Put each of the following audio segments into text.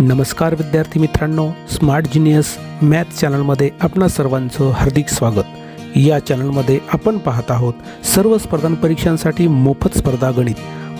नमस्कार विद्यार्थी मित्रांनो स्मार्ट जिनियस मॅथ चॅनलमध्ये आपणा सर्वांचं हार्दिक स्वागत. या चॅनलमध्ये आपण पाहत आहोत सर्व स्पर्धा परीक्षांसाठी मोफत स्पर्धा गणित.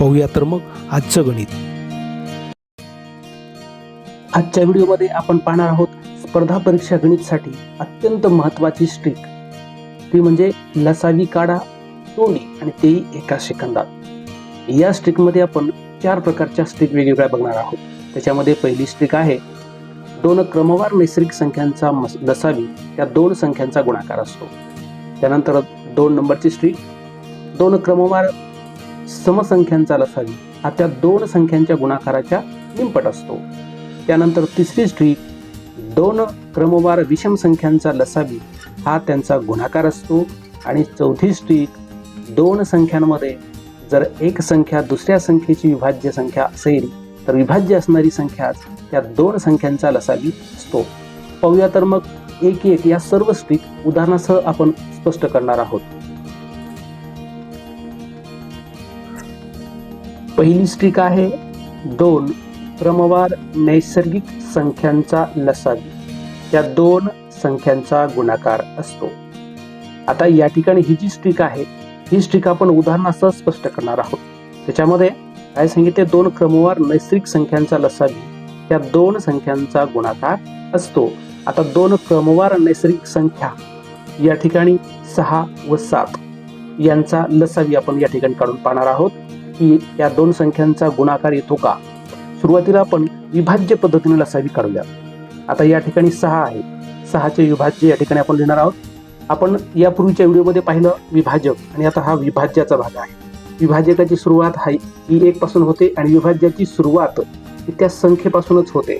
पाहूया तर मग आजचं गणित. आजच्या व्हिडिओमध्ये आपण पाहणार आहोत स्पर्धा परीक्षा गणितसाठी अत्यंत महत्त्वाची स्ट्रिक ती म्हणजे लसावी काढा तोंडी आणि तेही एका सेकंदात. या स्ट्रिकमध्ये आपण चार प्रकारच्या स्ट्रिक वेगवेगळ्या बघणार आहोत. त्याच्यामध्ये पहिली स्ट्रिक आहे. दोन क्रमवार नैसर्गिक संख्यांचा मस- लसावी त्या दोन संख्यांचा गुणाकार असतो. त्यानंतर दोन नंबरची स्ट्रीक. दोन क्रमवार समसंख्यांचा लसावी हा त्या दोन संख्यांच्या गुणाकाराच्या निंपट असतो. त्यानंतर तिसरी स्ट्रीक. दोन क्रमवार विषम संख्यांचा लसावी हा त्यांचा गुणाकार असतो. आणि चौथी स्ट्रीक. दोन संख्यांमध्ये जर एक संख्या दुसऱ्या संख्येची विभाज्य संख्या असेल तर विभाज्य असणारी संख्याच त्या दोन संख्यांचा लसावी असतो. पाहूया तर मग एक एक या सर्व स्ट्रिक उदाहरणासह आपण स्पष्ट करणार आहोत. पहिली स्ट्रिक आहे दोन क्रमवार नैसर्गिक संख्यांचा लसावी त्या दोन संख्यांचा गुणाकार असतो. आता या ठिकाणी ही जी स्ट्रिक आहे ही स्ट्रिक आपण उदाहरणासह स्पष्ट करणार आहोत. त्याच्यामध्ये काय सांगितले? दोन क्रमवार नैसर्गिक संख्यांचा लसावी त्या दोन संख्यांचा गुणाकार असतो. आता दोन क्रमवार नैसर्गिक संख्या या ठिकाणी सहा व सात यांचा लसावी आपण या ठिकाणी काढून पाहणार आहोत की या दोन संख्यांचा गुणाकार येतो का? सुरुवातीला आपण विभाज्य पद्धतीने लसावी काढूया आता या ठिकाणी सहा आहे. सहाचे विभाज्य या ठिकाणी आपण लिहिणार आहोत. आपण यापूर्वीच्या व्हिडिओमध्ये पाहिलं विभाजक आणि आता हा विभाज्याचा भाग आहे. विभाजकाची सुरुवात हाय ही एक पासून होते आणि विभाज्याची सुरुवात त्या संख्येपासूनच होते.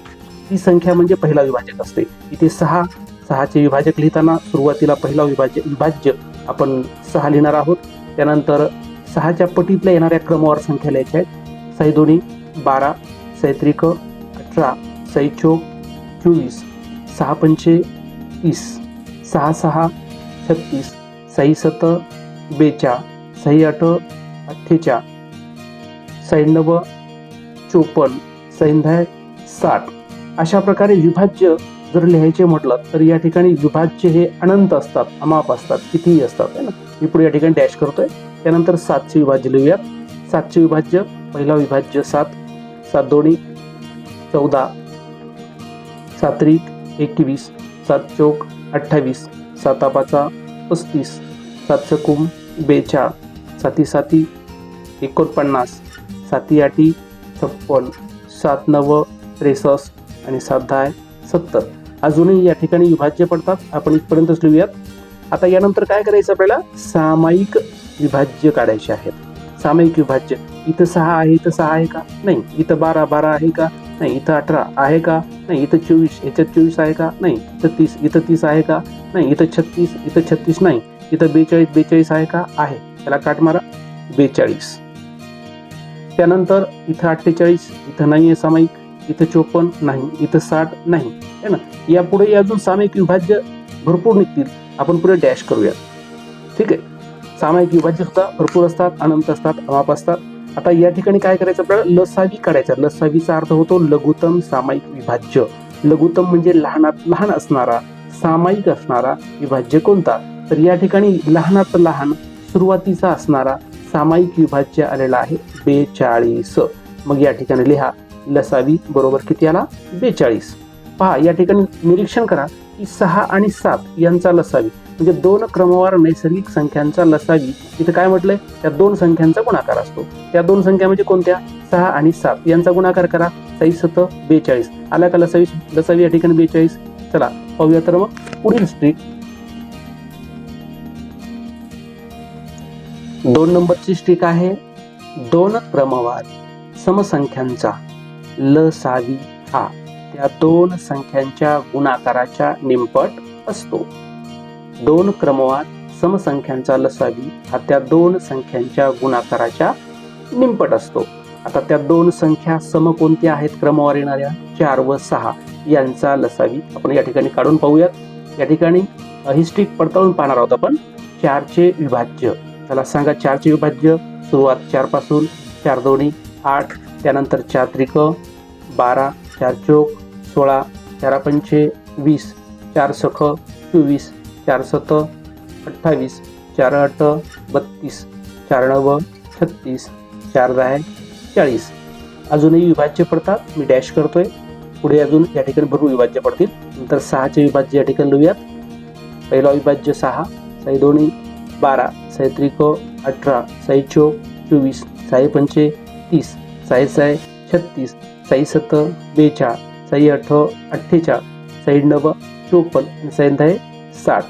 ती संख्या म्हणजे पहिला विभाजक असते. इथे सहा सहाचे विभाजक लिहिताना सुरुवातीला पहिला विभाज्य विभाज्य आपण सहा लिहिणार आहोत. त्यानंतर सहाच्या पटीतल्या येणाऱ्या क्रमवार संख्या लिहायच्या आहेत. साई दोन्ही बारा सैत्रिक अठरा सैचो चोवीस सहा पंचे तीस सहा सहा छत्तीस सई सत बेचा सई अठ अठ्ठेचाळ सैण्णव चोपन्न. सैन्य साठ. अशा प्रकारे विभाज्य जर लिहायचे म्हटलं तर या ठिकाणी विभाज्य हे अनंत असतात अमाप असतात कितीही असतात है ना? मी पुढे या ठिकाणी डॅश करतोय. त्यानंतर सातचे विभाज्य लिहूयात. सातचे विभाज्य पहिला विभाज्य सात सात दोन्ही चौदा सात्रिक एकवीस सात चौक अठ्ठावीस सातापाचा पस्तीस सात चकुम बेचाळ. साती साती एकोणपन्नास साती आठी छप्पन सात नव त्रेसष्ट आणि सात दहा सत्तर. अजूनही या ठिकाणी विभाज्य पडतात. आपण इथपर्यंतच लिहूयात. आता यानंतर काय करायचं आपल्याला? सामायिक विभाज्य काढायचे आहेत. सामायिक विभाज्य. इथं सहा आहे इथं सहा आहे का? नाही. इथं बारा बारा आहे का? नाही. इथं अठरा आहे का? नाही. इथं चोवीस याच्यात चोवीस आहे का? नाही. इथं तीस इथं तीस आहे का? नाही. इथं छत्तीस इथं छत्तीस नाही. इथं बेचाळीस बेचाळीस आहे का? आहे. त्याला काट मारा. बेचाळीस. त्यानंतर इथं अठ्ठेचाळीस इथं नाही आहे सामायिक इथं चोपन्न नाही इथं साठ नाही है ना? यापुढे अजून सामायिक विभाज्य भरपूर निघतील. आपण पुढे डॅश करूया ठीक आहे? सामायिक विभाज्य सुद्धा भरपूर असतात अनंत असतात अमाप असतात. आता या ठिकाणी काय करायचं आपल्याला? लसावी काढायचा लसावीचा अर्थ होतो लघुतम सामायिक विभाज्य. लघुतम म्हणजे लहानात लहान असणारा सामायिक असणारा विभाज्य कोणता? तर या ठिकाणी लहानात लहान सुरुवातीचा असणारा सामायिक विभाज्य आलेला आहे बेचाळीस. मग या ठिकाणी लिहा लसावी बरोबर किती आला? बेचाळीस. पहा या ठिकाणी निरीक्षण करा की सहा आणि सात यांचा लसावी म्हणजे दोन क्रमवार नैसर्गिक संख्यांचा लसावी इथं काय म्हटलंय? त्या दोन संख्यांचा गुणाकार असतो. त्या दोन संख्या म्हणजे कोणत्या? सहा आणि सात. यांचा गुणाकार करा. साई सत बेचाळीस. आला का लसावी? लसावी या ठिकाणी बेचाळीस. चला पाहूया तर मग पुढील स्ट्रीट दोन नंबरची स्ट्रिक आहे. दोन क्रमवार समसंख्यांचा लसावी हा. त्या दोन संख्यांच्या गुणाकाराच्या निमपट असतो. दोन क्रमवार समसंख्यांचा लसावी हा त्या दोन संख्यांच्या गुणाकाराच्या निमपट असतो. आता त्या दोन संख्या सम कोणत्या आहेत? क्रमवार येणाऱ्या चार व सहा यांचा लसावी आपण या ठिकाणी काढून पाहूयात. या ठिकाणी हिस्ट्रिक पडताळून पाहणार आहोत आपण. चारचे विभाज्य. त्याला सांगा चारचे विभाज्य सुरुवात चारपासून चार दोन्ही आठ त्यानंतर चार त्रिक बारा चार चोक सोळा चारा पंचे वीस चार सख चोवीस चार सत अठ्ठावीस चार आठ बत्तीस चार नव छत्तीस चार दहा चाळीस. अजूनही विभाज्य पडतात मी डॅश करतोय. पुढे अजून या ठिकाणी भरपूर विभाज्य पडतील. नंतर सहाचे विभाज्य या ठिकाणी लिहूयात. पहिला विभाज्य सहा सही दोन्ही बारा. साई अठरा साईचो चोवीस साई पंचे तीस साई साय छत्तीस साई सत बेचाळ साई अठ अठ्ठेचाळ साई नव चोपन्न आणि साई दहा साठ.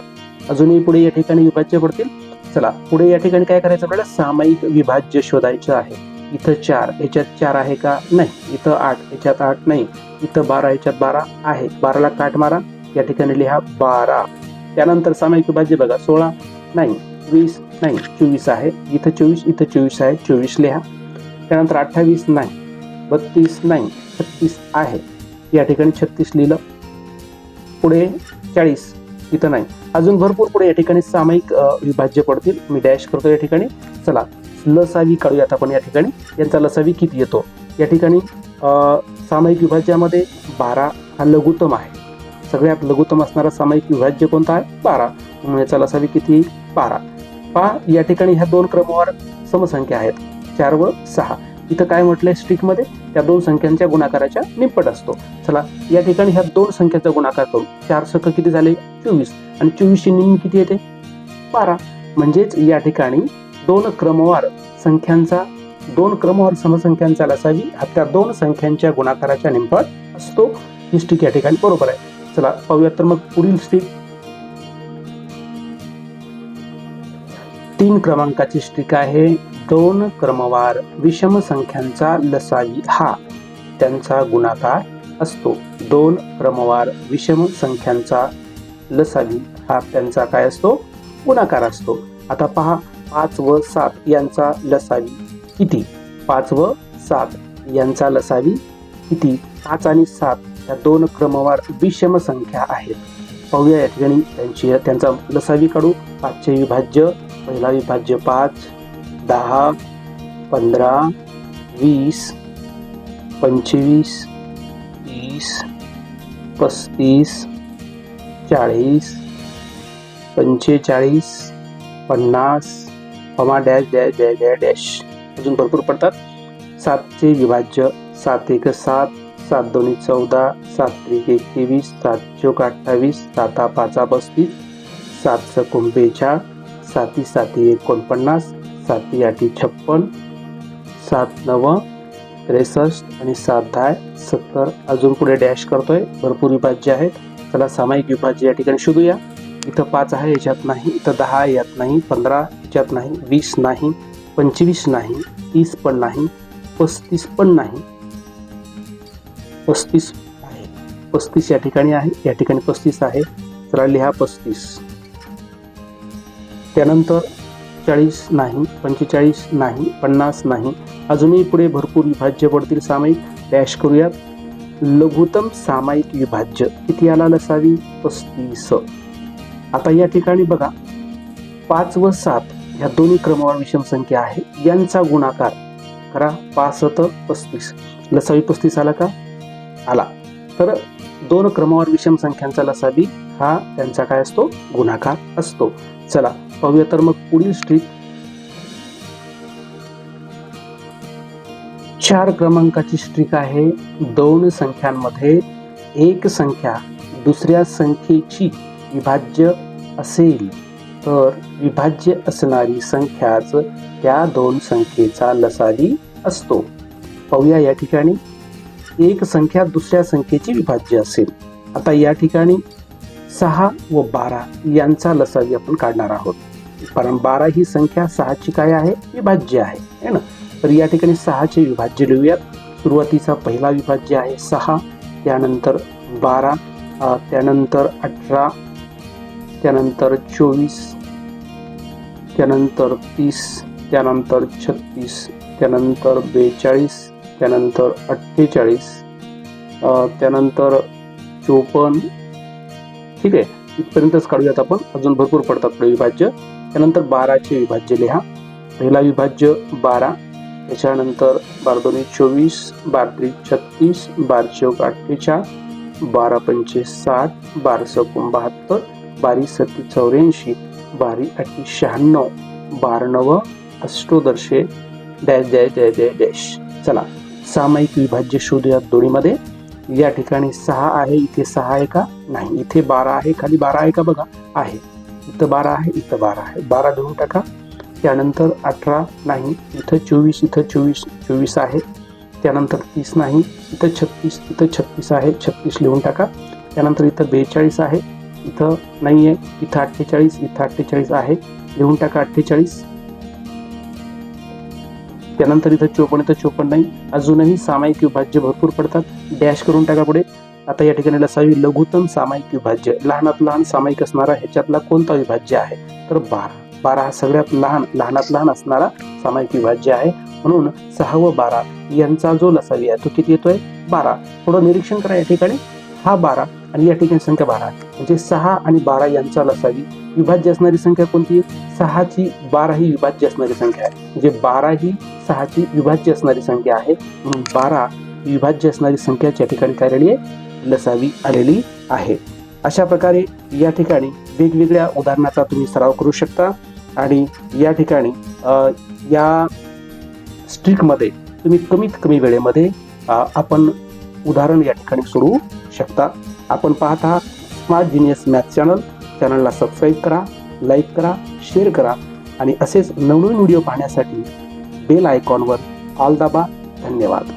अजूनही पुढे या ठिकाणी विभाज्य पडतील. चला पुढे या ठिकाणी काय करायचं आपल्याला? सामायिक विभाज्य शोधायचं आहे. इथं चार याच्यात चार आहे का? नाही. इथं आठ याच्यात आठ नाही. इथं बारा याच्यात बारा आहे. बाराला काट मारा. या ठिकाणी लिहा बारा. त्यानंतर सामायिक विभाज्य बघा. सोळा नाही. वीस नाही चोवीस आहे. इथं चोवीस इथं चोवीस आहे. चोवीस लिहा. त्यानंतर अठ्ठावीस नाही बत्तीस नाही छत्तीस आहे. या ठिकाणी छत्तीस लिहिलं. पुढे चाळीस इथं नाही. अजून भरपूर पुढे या ठिकाणी सामायिक विभाज्य पडतील. मी डॅश करतो या ठिकाणी. चला लसावी काढूयात आपण या ठिकाणी. यांचा लसावी किती येतो? या ठिकाणी सामायिक विभाज्यामध्ये बारा हा लघुत्तम आहे. सगळ्यात लघुत्तम असणारा सामायिक विभाज्य कोणता आहे? बारा. म्हणून याचा लसावी किती बारा. पहा या ठिकाणी ह्या दोन क्रमवार समसंख्या आहेत. चार व सहा. इथं काय म्हटलंय स्ट्रिकमध्ये? त्या दोन संख्यांच्या गुणाकाराच्या निपट असतो. चला या ठिकाणी ह्या दोन संख्याचा गुणाकार करू. चार सख किती झाले? चोवीस. आणि चोवीसची निम्मी किती येते? बारा. म्हणजेच या ठिकाणी दोन क्रमवार संख्यांचा दोन क्रमवार समसंख्यांचा लसावी हा त्या दोन संख्यांच्या गुणाकाराच्या निंपट असतो. ही स्टिक या ठिकाणी बरोबर आहे. चला पाहूयात तर मग पुढील स्टिक तीन क्रमांकाची स्टिक आहे. दोन क्रमवार विषम संख्यांचा लसावी हा त्यांचा गुणाकार असतो. दोन क्रमवार विषम संख्यांचा लसावी हा त्यांचा काय असतो? गुणाकार असतो. आता पहा पाच व सात यांचा लसावी किती? पाच व सात यांचा लसावी किती? पाच आणि सात या दोन क्रमवार विषम संख्या आहेत. पाहूया या ठिकाणी त्यांची त्यांचा लसावी काढू. पाचचे विभाज्य पहिला विभाज्य पाच दहा पंधरा वीस पंचवीस तीस पस्तीस चाळीस पंचेचाळीस पन्नास पमा dash dash dash dash dash अजून भरपूर पडतात. सातचे विभाज्य सात एक सात सात दोन्ही चौदा सात त्रिक एकवीस सात चौक अठ्ठावीस साता पाचा पस्तीस सात सकून साती साती एकोणपन्नास साती आठी छप्पन सात नव त्रेसष्ट आणि सात दहा सत्तर अजून पुढे डॅश करतोय. भरपूर विभाज्य आहेत. त्याला सामायिक विभाज्य या ठिकाणी शोधूया. इथं पाच आहे याच्यात नाही. इथं दहा यात नाही. पंधरा याच्यात नाही. वीस नाही. पंचवीस नाही. तीस पण नाही. पस्तीस पण नाही. पस्तीस आहे. पस्तीस या ठिकाणी आहे. या ठिकाणी पस्तीस आहे. चला लिहा पस्तीस. त्यानंतर चाळीस नाही पंचेचाळीस नाही पन्नास नाही. अजूनही पुढे भरपूर विभाज्य पडतील सामायिक. डॅश करूयात. लघुतम सामायिक विभाज्य किती आला लसावी पस्तीस. आता या ठिकाणी बघा. पाच व सात ह्या दोन्ही क्रमवार विषम संख्या आहे. यांचा गुणाकार करा. पासत पस्तीस. लसावी पस्तीस आला का? आला. तर दोन क्रमावर विषम संख्यांचा लसाबी हा त्यांचा काय असतो? गुणाकार असतो. चला पाहूया तर मग पुढील स्ट्रीप चार क्रमांकाची स्ट्रीक आहे. दोन संख्यांमध्ये एक संख्या दुसऱ्या संख्येची विभाज्य असेल तर विभाज्य असणारी संख्याच त्या दोन संख्येचा लसावी असतो. पाहूया या ठिकाणी. एक संख्या दुसऱ्या संख्येची विभाज्य असेल. आता या ठिकाणी सहा व बारा यांचा लसावी आपण काढणार आहोत. कारण बारा ही संख्या सहाची काय आहे? विभाज्य आहे. है ना? तर या ठिकाणी सहाचे विभाज्य लिहूयात. सुरुवातीचा पहिला विभाज्य आहे सहा त्यानंतर बारा त्यानंतर अठरा त्यानंतर चोवीस त्यानंतर तीस त्यानंतर छत्तीस त्यानंतर बेचाळीस त्यानंतर अठ्ठेचाळीस त्यानंतर चोपन्न. ठीक आहे? इथपर्यंतच काढूयात आपण. अजून भरपूर पडतात पुढे विभाज्य. त्यानंतर बाराचे विभाज्य लिहा. पहिला विभाज्य बारा. त्याच्यानंतर बारा दोन्ही चोवीस बारा छत्तीस बारा चौक अठ्ठेचाळ बारा पंचे साठ बारा चौकोन बहात्तर बारी सत्ती चौऱ्याऐंशी बारी अठ्ठी शहाण्णव बारा नव अष्टोदर्शे. Dash dash dash dash dash. चला. सामायिक विभाज्य शोधूया दोन्हीमध्ये या ठिकाणी सहा आहे इथे सहा आहे का? नाही इथे बारा आहे खाली बारा आहे का बघा? आहे. इथं बारा आहे इथं बारा आहे. बारा लिहून टाका. त्यानंतर अठरा नाही इथं चोवीस इथं चोवीस चोवीस आहे. त्यानंतर तीस नाही इथं छत्तीस इथं छत्तीस आहे. छत्तीस लिहून टाका. त्यानंतर इथं बेचाळीस आहे. इथं नाही आहे इथं अठ्ठेचाळीस इथं अठ्ठेचाळीस आहे. लिहून टाका अठ्ठेचाळीस. त्यानंतर इथं चोपन्न तर चोपन्न नाही अजूनही सामायिक विभाज्य भरपूर पडतात. डॅश करून टाका पुढे. आता या ठिकाणी लसावी लघुतम सामायिक विभाज्य. लहानात लहान सामायिक असणारा ह्याच्यातला कोणता विभाज्य आहे? तर बारा. बारा हा सगळ्यात लहान लहानात लहान असणारा सामायिक विभाज्य आहे. म्हणून सहा व बारा यांचा जो लसावी आहे तो किती येतोय? बारा. थोडं निरीक्षण करा या ठिकाणी. हा बारा आणि या ठिकाणी संख्या बारा आहे. म्हणजे सहा आणि बारा यांचा लसावी विभाज्य असणारी संख्या कोणती सहाची बारा ही विभाज्य असणारी संख्या आहे. म्हणजे बारा ही सहाची विभाज्य असणारी संख्या आहे. म्हणून बारा विभाज्य असणारी संख्या या ठिकाणी काय आलेली आहे? लसावी आलेली आहे. अशा प्रकारे या ठिकाणी वेगवेगळ्या उदाहरणाचा तुम्ही सराव करू शकता. आणि या ठिकाणी या स्ट्रिकमध्ये तुम्ही कमीत कमी वेळेमध्ये आपण उदाहरण या ठिकाणी सोडवू शकता. आपण पाहत आहात स्मार्ट जिनियस मॅथ चॅनल. चॅनलला सबस्क्राईब करा लाईक करा शेअर करा आणि असेच नवनवीन व्हिडिओ पाहण्यासाठी बेल आयकॉनवर ऑल दाबा. धन्यवाद.